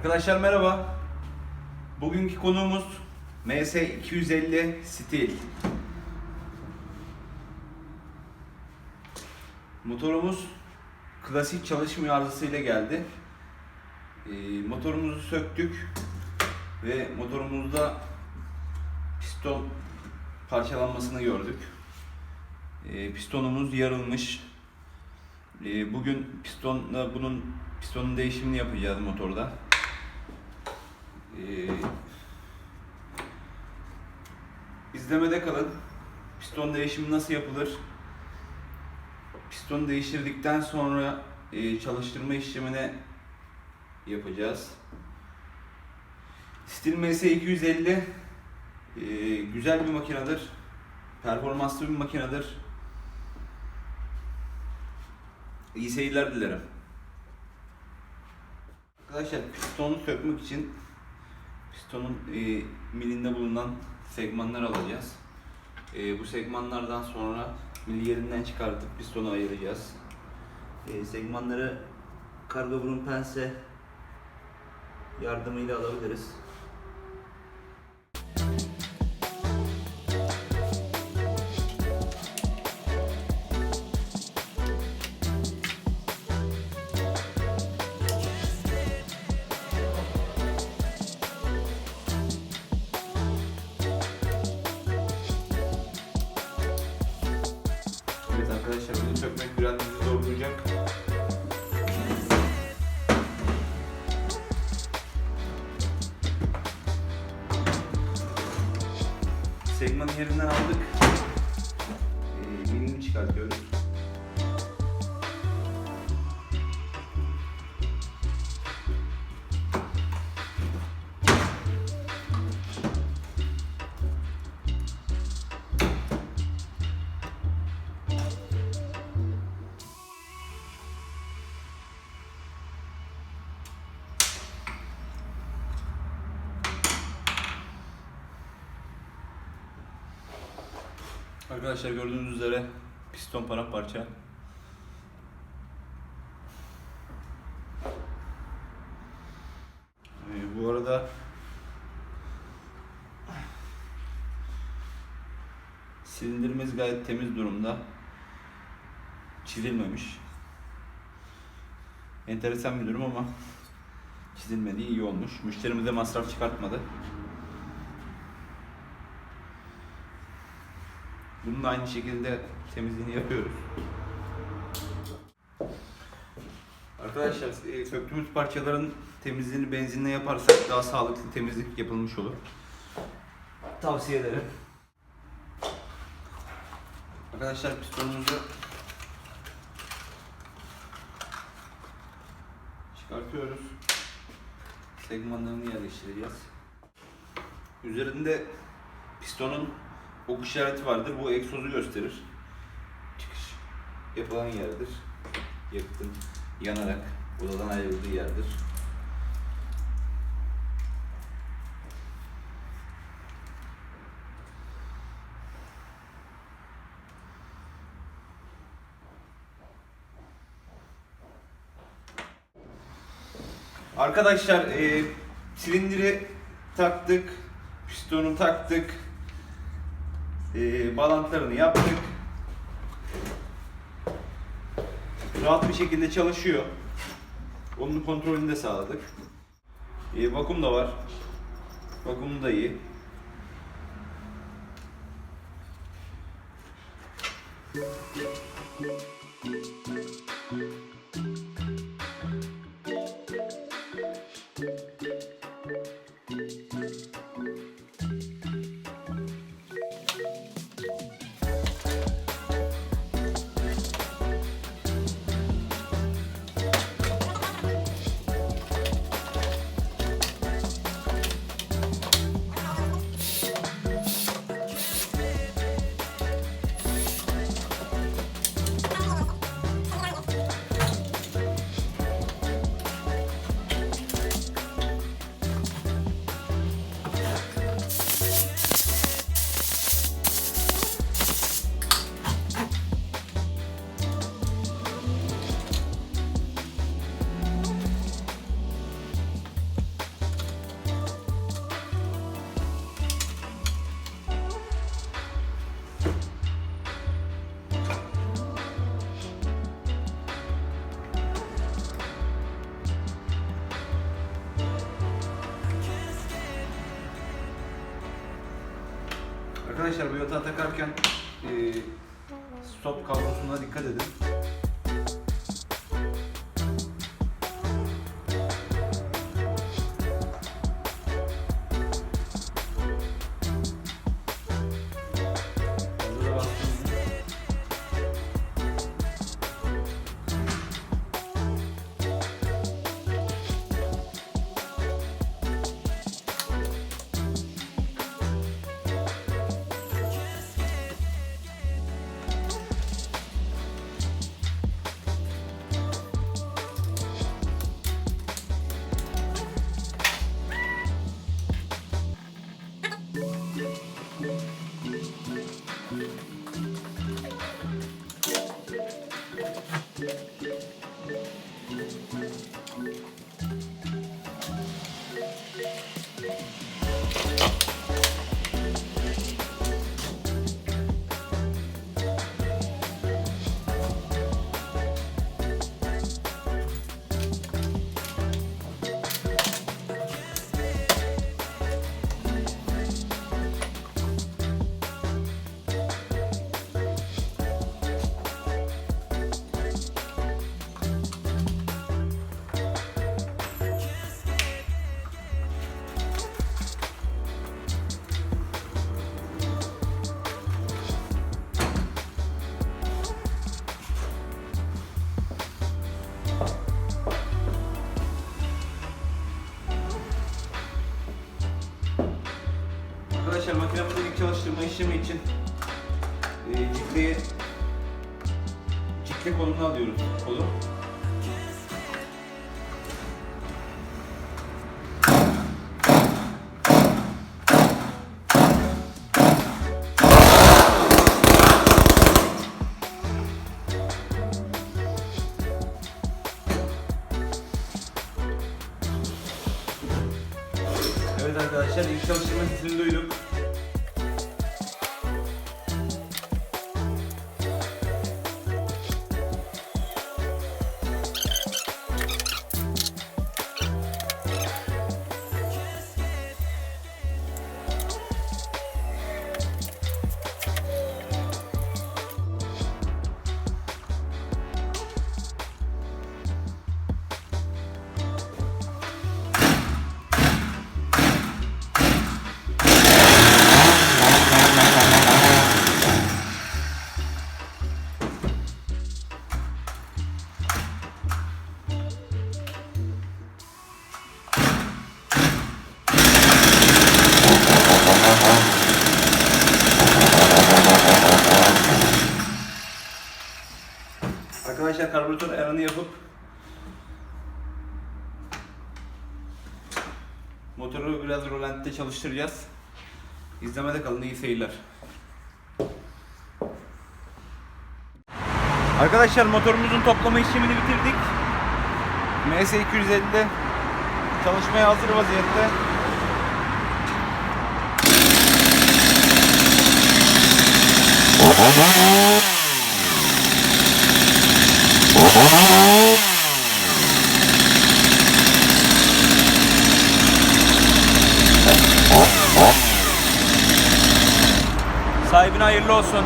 Arkadaşlar merhaba. Bugünkü konuğumuz MS 250 Steel. Motorumuz klasik çalışma arızasıyla geldi. Ee, motorumuzu söktük ve motorumuzda piston parçalanmasını gördük. Ee, pistonumuz yarılmış. Ee, bugün pistonla bunun pistonun değişimini yapacağız motorda. Ee, izlemede kalın. Piston değişimi nasıl yapılır? Piston değiştirdikten sonra e, çalıştırma işlemine yapacağız. Steel MS 250 e, güzel bir makinedir. Performanslı bir makinedir. İyi seyirler dilerim. Arkadaşlar pistonu sökmek için pistonun e, milinde bulunan segmanlar alacağız. E, bu segmanlardan sonra mili yerinden çıkartıp pistonu ayıracağız. E, segmanları kargo burun pense yardımıyla alabiliriz. Segmanı yerinden aldık. Ee, milini çıkartıyoruz. Arkadaşlar gördüğünüz üzere piston paramparça. Ee, bu arada silindirimiz gayet temiz durumda. Çizilmemiş. Enteresan bir durum ama çizilmediği iyi olmuş. Müşterimize masraf çıkartmadı. Bunun da aynı şekilde temizliğini yapıyoruz. Arkadaşlar e, söktüğümüz parçaların temizliğini benzinle yaparsak daha sağlıklı temizlik yapılmış olur. Tavsiye ederim. Arkadaşlar pistonumuzu çıkartıyoruz. Segmanlarını yerleştireceğiz. Üzerinde pistonun ok işareti vardır. Bu egzozu gösterir. Çıkış yapılan yerdir. Yakıtın yanarak odadan ayrıldığı yerdir. Arkadaşlar e, silindiri taktık, pistonu taktık, ee, e, bağlantılarını yaptık. Rahat bir şekilde çalışıyor. Onun kontrolünü de sağladık. E, vakum da var. Vakum da iyi. Thank. Arkadaşlar bu yatağı takarken e, stop kablosuna dikkat edin. E, cikleyi cikle kolunu alıyoruz. Kolu. Evet arkadaşlar ilk çalıştırma sesini duyduk. Arkadaşlar karbüratör ayarını yapıp motoru biraz rolanti'de çalıştıracağız. İzlemede kalın iyi seyirler. Arkadaşlar motorumuzun toplama işlemini bitirdik. MS250 çalışmaya hazır vaziyette. Sahibine hayırlı olsun.